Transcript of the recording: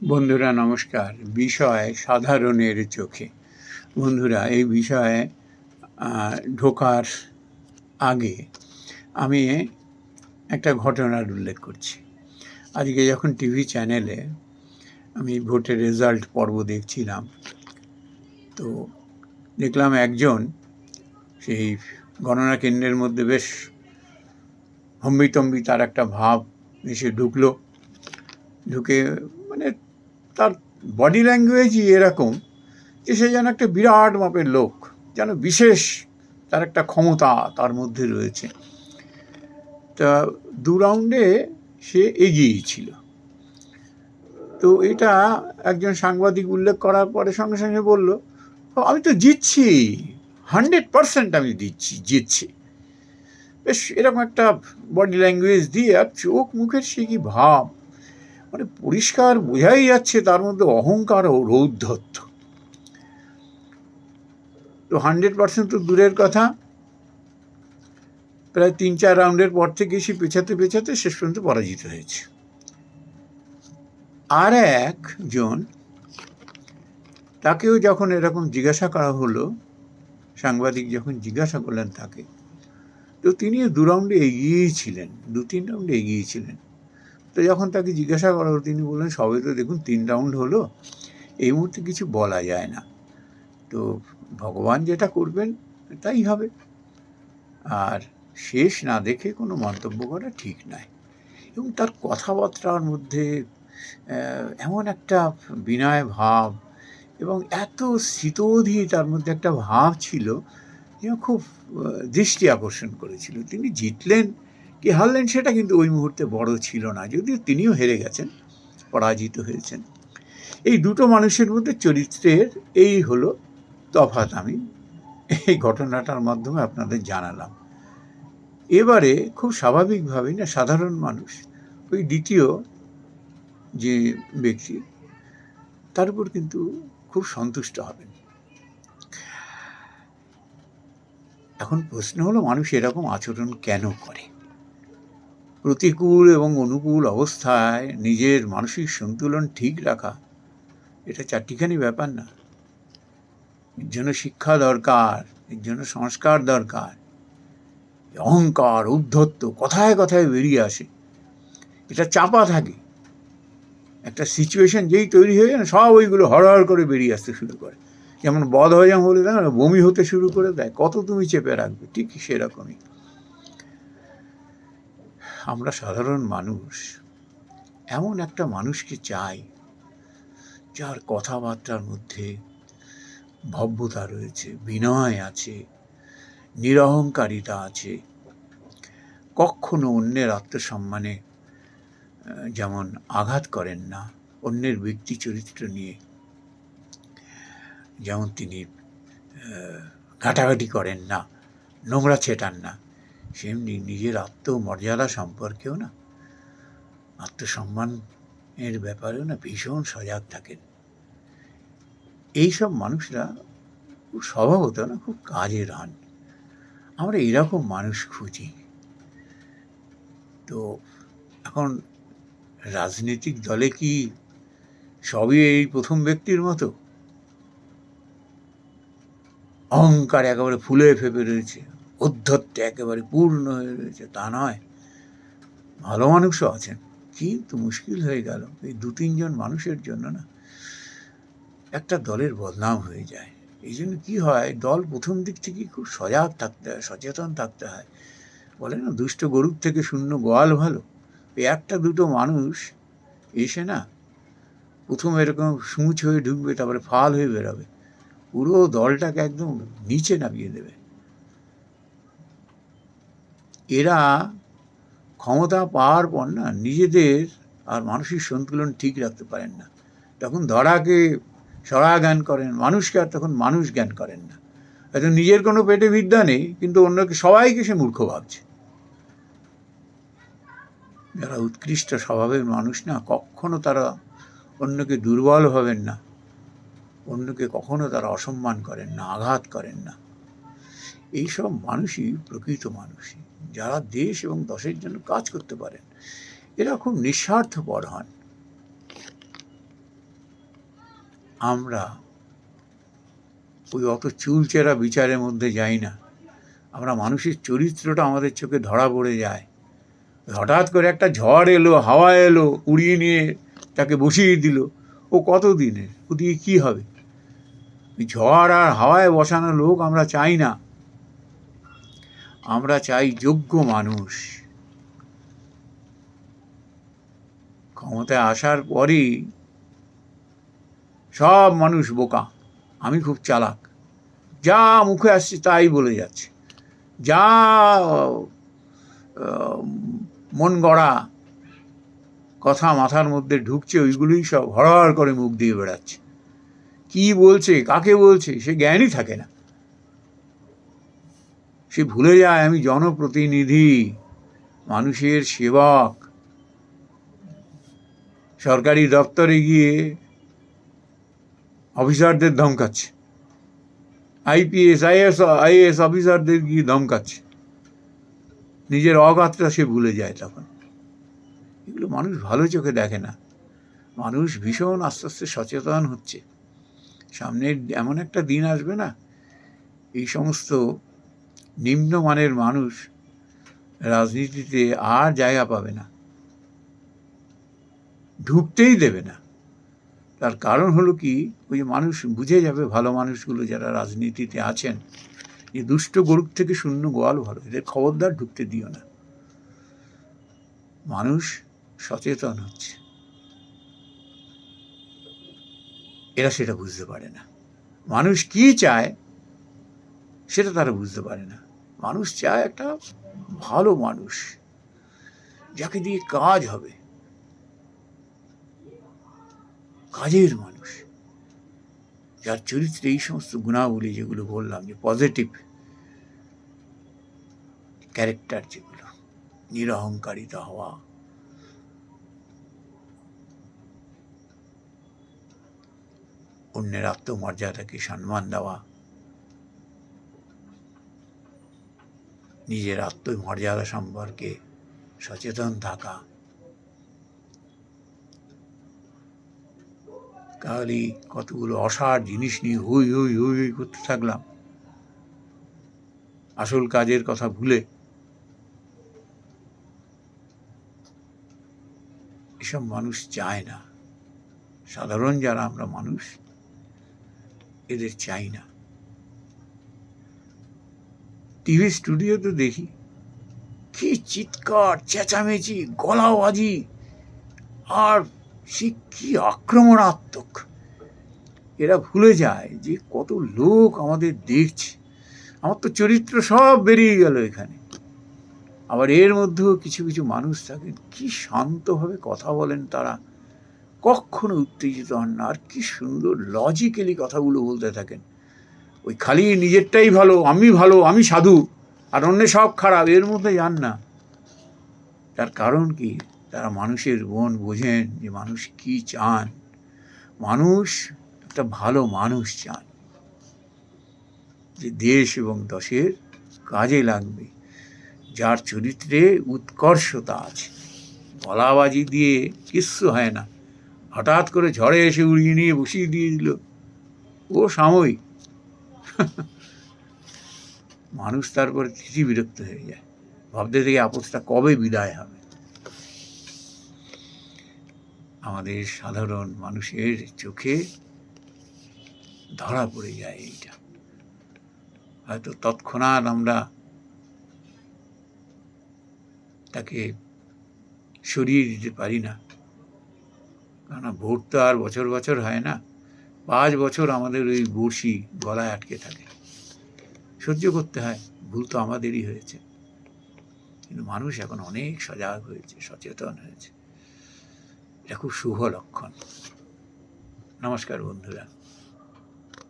বন্ধুরা, নমস্কার। বিষয় সাধারণের চোখে। বন্ধুরা, এই বিষয়ে ঢোকার আগে আমি একটা ঘটনার উল্লেখ করছি। আজকে যখন টিভি চ্যানেলে আমি ভোটের রেজাল্ট পর্ব দেখছিলাম, তো দেখলাম একজন, সেই গণনা কেন্দ্রের মধ্যে বেশ হম্বিতম্বি তার একটা ভাব এসে ঢুকলো। ঢুকে মানে তার বডি ল্যাঙ্গুয়েজই এরকম যে সে যেন একটা বিরাট মাপের লোক যেন বিশেষ তার একটা ক্ষমতা তার মধ্যে রয়েছে। তা দু রাউন্ডে সে এগিয়েই ছিল। তো এটা একজন সাংবাদিক উল্লেখ করার পরে সঙ্গে সঙ্গে বলল "ও, আমি তো জিতছি হান্ড্রেড পারসেন্ট আমি দিচ্ছি জিতছি। বেশ এরকম একটা বডি ল্যাঙ্গুয়েজ দিয়ে আর চোখ মুখের সে কি ভাব? মানে পরিষ্কার বোঝাই যাচ্ছে তার মধ্যে অহংকার ও রৌদ্ধত্ব তো হান্ড্রেড পার্সেন্ট তো দূরের কথা। প্রায় তিন চার রাউন্ডের পর থেকে সে পেছাতে পেছাতে শেষ পর্যন্ত পরাজিত হয়েছে। আর একজন তাকেও যখন এরকম জিজ্ঞাসা করা হলো, সাংবাদিক যখন জিজ্ঞাসা করলেন তাকে, তো তিনি দু রাউন্ডে এগিয়েই ছিলেন, দু তিন রাউন্ডে এগিয়েই ছিলেন। তো যখন তাকে জিজ্ঞাসা করা হলো, তিনি বললেন, সবে তো দেখুন, তিন রাউন্ড হলো, এই মুহূর্তে কিছু বলা যায় না। তো ভগবান যেটা করবেন, তাই হবে। আর শেষ না দেখে কোনো মন্তব্য করা ঠিক নয়। এবং তার কথাবার্তার মধ্যে এমন একটা বিনয় ভাব এবং এত শীতোধি তার মধ্যে একটা ভাব ছিল যে খুব দৃষ্টি আকর্ষণ করেছিল। তিনি জিতলেন কি হারলেন সেটা কিন্তু ওই মুহূর্তে বড় ছিল না, যদিও তিনিও হেরে গেছেন, পরাজিত হয়েছেন। এই দুটো মানুষের মধ্যে চরিত্রের এই হলো তফাৎ আমি। এই ঘটনাটার মাধ্যমে আপনাদের জানালাম। এবারে খুব স্বাভাবিকভাবেই না, সাধারণ মানুষ, ওই দ্বিতীয় যে ব্যক্তি, তার উপর কিন্তু খুব সন্তুষ্ট হবেন। এখন প্রশ্ন হলো, মানুষ এরকম আচরণ কেন করে? প্রতিকূল এবং অনুকূল অবস্থায় নিজের মানসিক সন্তুলন ঠিক রাখা, এটা চারটিখানি ব্যাপার না। এর জন্য শিক্ষা দরকার, এর জন্য সংস্কার দরকার। অহংকার উদ্ধত্ত কথায় কথায় বেরিয়ে আসে। এটা চাপা থাকে। একটা সিচুয়েশন যেই তৈরি হয়ে যায় সব ওইগুলো হড়হড় করে বেরিয়ে আসতে শুরু করে। যেমন বদ হজম হলে দেখো বমি হতে শুরু করে দেয়। কত তুমি চেপে রাখবে? ঠিক সেরকমই। আমরা সাধারণ মানুষ, এমন একটা মানুষকে চাই যার কথাবার্তার মধ্যে ভব্যতা রয়েছে, বিনয় আছে, নিরহংকারিতা আছে। কখনো অন্যের আত্মসম্মানে যেমন আঘাত করেন না, অন্যের ব্যক্তি চরিত্র নিয়ে। যেমন তিনি ঘাটাঘাটি করেন না, নোংরা ছেটান না। সেমনি নিজের আত্মমর্যাদা সম্পর্কেও না। আত্মসম্মানের ব্যাপারেও না ভীষণ সজাগ থাকেন। এইসব মানুষরা স্বভাবত না খুব কাজের হন আমরা এরকম মানুষ খুঁজি। তো এখন রাজনৈতিক দলে কি সবই এই প্রথম ব্যক্তির মতো? অহংকার একেবারে ফুলে ফেপে রয়েছে। উদ্ধত্তে একেবারে পূর্ণ হয়ে রয়েছে, তা নয়। ভালো মানুষও আছেন, কিন্তু মুশকিল হয়ে গেল। এই দু তিনজন মানুষের জন্য না, একটা দলের বদনাম হয়ে যায়। এই জন্য কী হয়, দল প্রথম দিক থেকেই খুব সজাগ থাকতে হয়, সচেতন থাকতে হয়। বলে না, দুষ্ট গরুর থেকে শূন্য গোয়াল ভালো। এই একটা, দুটো মানুষ এসে না, প্রথম এরকম সূচ হয়ে ঢুকবে, তারপরে ফাল হয়ে বেরোবে। পুরো দলটাকে একদম নিচে নামিয়ে দেবে। এরা ক্ষমতা পাওয়ার পর না নিজেদের আর মানসিক সন্তুলন ঠিক রাখতে পারেন না। তখন ধরাকে সরা জ্ঞান করেন, মানুষকে আর তখন মানুষ জ্ঞান করেন না। হয়তো নিজের কোনো পেটে বিদ্যা নেই, কিন্তু অন্যকে, সবাইকে সে মূর্খ ভাবছে। যারা উৎকৃষ্ট স্বভাবের মানুষ না, কখনো তারা অন্যকে দুর্বল হবেন না। অন্যকে কখনো তারা অসম্মান করেন না, আঘাত করেন না। এইসব মানুষই প্রকৃত মানুষই। যারা দেশ এবং দশের জন্য কাজ করতে পারেন, এরা খুব নিঃস্বার্থপর হন। আমরা ওই অত চুলচেরা বিচারের মধ্যে যাই না। আমরা মানুষের চরিত্রটা আমাদের চোখে ধরা পড়ে যায়। হঠাৎ করে একটা ঝড় এলো, হাওয়া এলো, উড়িয়ে নিয়ে তাকে বসিয়ে দিল। ও কত দিনের? ও দিয়ে কী হবে? ঝড় আর হাওয়ায় বসানো লোক আমরা চাই না। আমরা চাই যোগ্য মানুষ। ক্ষমতায় আসার পরেই সব মানুষ বোকা। আমি খুব চালাক। যা মুখে আসছে তাই বলে যাচ্ছে। যা মন গড়া কথা মাথার মধ্যে ঢুকছে, ওইগুলোই সব হড়হড় করে মুখ দিয়ে বেড়াচ্ছে। কি বলছে, কাকে বলছে, সে জ্ঞানই থাকে না। সে ভুলে যায়, আমি জনপ্রতিনিধি, মানুষের সেবক। সরকারি দপ্তরে গিয়ে অফিসারদের ধমকাচ্ছে। আইপিএস, আইএস আইএস অফিসারদের গিয়ে ধমকাচ্ছে। নিজের অগাত্রা সে ভুলে যায় তখন। এগুলো মানুষ ভালো চোখে দেখে না। মানুষ ভীষণ আস্তে আস্তে সচেতন হচ্ছে। সামনে এমন একটা দিন আসবে না, এই সমস্ত নিম্নমানের মানুষ রাজনীতিতে আর জায়গা পাবে না, ঢুকতেই দেবে না। তার কারণ হলো কি, ওই মানুষ বুঝে যাবে, ভালো মানুষগুলো যারা রাজনীতিতে আছেন যে দুষ্ট গরুর থেকে শূন্য গোয়াল ভালো, এদের খবরদার ঢুকতে দিও না। মানুষ সচেতন হচ্ছে। এরা সেটা বুঝতে পারে না। মানুষ কি চায়, সেটা তারা বুঝতে পারে না। মানুষ চায় একটা ভালো মানুষ, যাকে দিয়ে কাজ হবে। কাজের মানুষ। যার চরিত্রে এই সমস্ত গুণাবলী যেগুলো বললাম, যে পজিটিভ ক্যারেক্টার যেগুলো, নিরহংকারিতা হওয়া। অন্যের আত্মমর্যাদাকে সম্মান দেওয়া। নিজের আত্মমর্যাদা সম্পর্কে সচেতন থাকা। তাহলে কতগুলো অসার জিনিস নিয়ে হুই, হই হুই, হই করতে থাকলাম। আসল কাজের কথা ভুলে এসব মানুষ চায় না। সাধারণ যারা আমরা মানুষ, এদের চাই না। টিভি স্টুডিওতে দেখি, কি চিৎকার, চেঁচামেচি গলাবাজি আর সে কি আক্রমণাত্মক। এরা ভুলে যায় যে কত লোক আমাদের দেখছে। আমার তো চরিত্র সব বেরিয়ে গেল এখানে। আবার এর মধ্যেও কিছু কিছু মানুষ থাকেন, কি শান্তভাবে কথা বলেন তারা। কখনো উত্তেজিত হন না, আর কি সুন্দর লজিক্যালি কথাগুলো বলতে থাকেন। ওই খালি নিজেরটাই ভালো, আমি ভালো, আমি সাধু, আর অন্য সব খারাপ, এর মধ্যে যান না। তার কারণ কি? তারা মানুষের মন বোঝেন যে মানুষ কি চান। মানুষ একটা ভালো মানুষ চান। যে দেশ এবং দশের কাজে লাগবে। যার চরিত্রে উৎকর্ষতা আছে। গলাবাজি দিয়ে কিচ্ছু হয় না। হঠাৎ করে ঝড়ে এসে উড়িয়ে নিয়ে বসিয়ে দিয়ে দিল। ও সাময়িক। মানুষ তারপরে থিতি বিরক্ত হয়ে যায়। ভাবতে থেকে আপসটা কবে বিদায় হবে। আমাদের সাধারণ মানুষের চোখে ধরা পড়ে যায় এইটা। হয়তো তৎক্ষণাৎ আমরা তাকে সরিয়ে দিতে পারি না। কেননা ভোট তো আর বছর বছর হয় না। পাঁচ বছর আমাদের ওই বড়শি গলায় আটকে থাকে। সহ্য করতে হয়, ভুল তো আমাদেরই হয়েছে। কিন্তু মানুষ এখন অনেক সজাগ হয়েছে, সচেতন হয়েছে। এটা খুব শুভ লক্ষণ। নমস্কার বন্ধুরা।